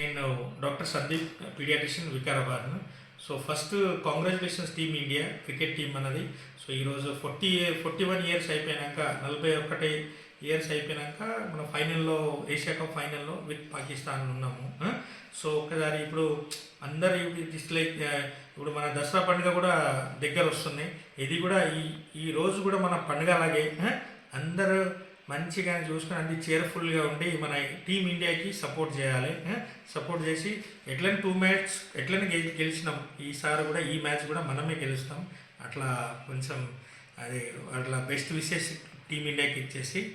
నేను doctor Sandeep pediatrician Vikarabad so first congratulations team India cricket team అన్నది. So ఈరోజు forty forty one years అయిపోయాక నలభై ఒకటి ఇయర్స్ అయిపోయాక మన ఫైనల్లో ఏషియా కప్ ఫైనల్లో విత్ పాకిస్తాన్ ఉన్నాము. సో ఒకసారి ఇప్పుడు అందరు ఇట్స్ లైక్ ఇప్పుడు మన దసరా పండుగ కూడా దగ్గర వస్తుంది ఇది కూడా ఈ ఈ రోజు కూడా మన పండుగ అలాగే అందరూ మంచిగా చూసుకొని అన్ని చేర్ఫుల్గా ఉండి మన టీం ఇండియాకి సపోర్ట్ చేయాలి. సపోర్ట్ చేసి ఎట్లని టూ మ్యాచ్ ఎట్లని గెలి- గెలిచినాం. ఈసారి కూడా ఈ మ్యాచ్ కూడా మనమే గెలుస్తాం. అట్లా కొంచెం అది అట్లా బెస్ట్ విషెస్ టీం ఇండియాకి ఇచ్చేసి?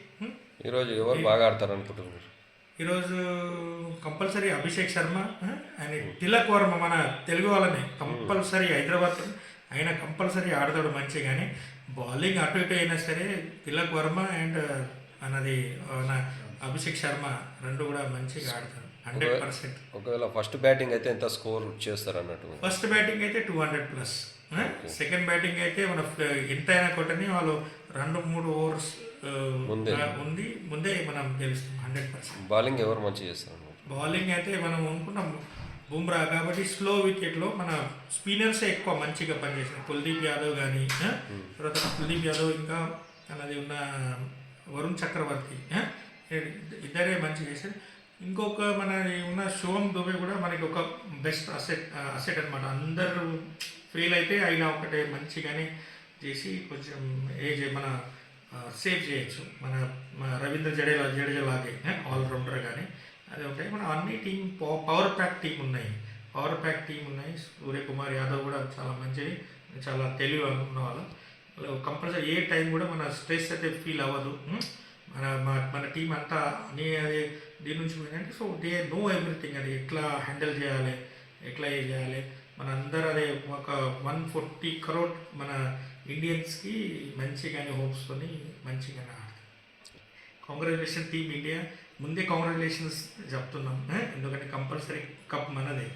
ఈరోజు ఎవరు బాగా ఆడతారు అనుకుంటున్నారు ఈరోజు కంపల్సరీ అభిషేక్ శర్మ ఆయన తిలక్ వర్మ మన తెలుగు వాళ్ళని. కంపల్సరీ హైదరాబాద్ ఆయన కంపల్సరీ ఆడతాడు మంచిగానే. బౌలింగ్ అటు ఇటు అయినా సరే తిలక్ వర్మ అండ్ మన అభిషేక్ శర్మ రెండు కూడా మంచిగా ఆడతారు. Hundred percent. ఒకవేళ ఫస్ట్ బ్యాటింగ్ అయితే ఎంత స్కోర్ చేస్తారు అన్నట్టు? ఫస్ట్ బ్యాటింగ్ అయితే two hundred plus. Second batting అయితే మన ఎంతైనా కొట్టని వాళ్ళు రెండు మూడు ఓవర్స్. ఉంది. ముందే మనం గెలుస్తాం హండ్రెడ్ పర్సెంట్. బౌలింగ్ ఎవరు మంచిగా చేస్తారు బౌలింగ్ అయితే మనం అనుకున్నాం బుమ్రా కాబట్టి స్లో వికెట్లో మన స్పిన్నర్స్ ఎక్కువ మంచిగా పనిచేసారు కుల్దీప్ యాదవ్ కానీ తర్వాత కుల్దీప్ యాదవ్ ఇంకా అన్నది ఉన్న వరుణ్ చక్రవర్తి ఇద్దరే మంచిగా చేశారు. ఇంకొక మన ఉన్న శివం దుబే కూడా మనకి ఒక బెస్ట్ అసెట్ అసెట్ అనమాట అందరూ ఫెయిల్ అయితే అయినా ఒకటే మంచిగానే చేసి కొంచెం ఏజ్ మన సేవ్ చేయొచ్చు. మన మన రవీంద్ర జడేజా జడేజా లాగే ఆల్రౌండర్ కానీ అది ఒకటే. మన అన్ని టీం పవర్ ప్యాక్ టీం ఉన్నాయి. పవర్ ప్యాక్ టీం ఉన్నాయి. సూర్యకుమార్ యాదవ్ కూడా చాలా మంచివి చాలా తెలివి అనుకున్న వాళ్ళు. కంపల్సరీ ఏ టైం కూడా మన స్ట్రెస్ అయితే ఫీల్ అవ్వదు. మన మన- టీం అంతా అనే అదే దీని నుంచి పోయిందంటే సో దే నో ఎవ్రీథింగ్ అది ఎట్లా హ్యాండిల్ చేయాలి ఎట్లా ఏ చేయాలి. మన అందరూ అదే ఒక వన్ ఫార్టీ కరోడ్ మన ఇండియన్స్కి మంచిగానే హోప్స్తోని మంచిగానే ఆడతారు. కాంగ్రాచులేషన్ టీమ్ ఇండియా ముందే కాంగ్రాచులేషన్స్ చెప్తున్నాం. ఎందుకంటే కంపల్సరీ కప్ మనదే.